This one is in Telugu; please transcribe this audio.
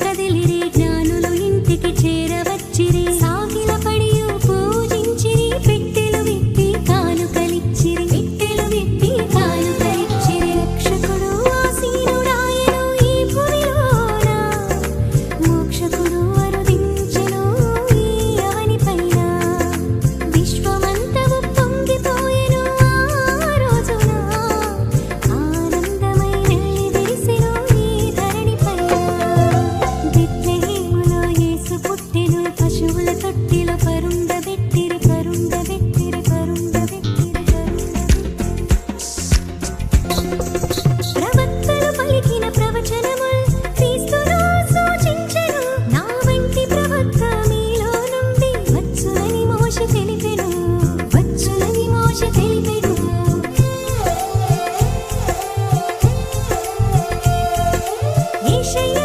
కదిలిరి జ్ఞానులు ఇంటికి చే தொட்டில பருந்த வெட்டிரு பருந்த வெட்டிரு பருந்த வெட்டிரு ప్రవక్తలు పలికిన ప్రవచనముల్ క్రీస్తును సూచించెను నా వంటి ప్రవక్త మీలో నుండి వచ్చులని మోషి తెలిపెను వచ్చులని మోషి తెలిపెను ఏషయ్య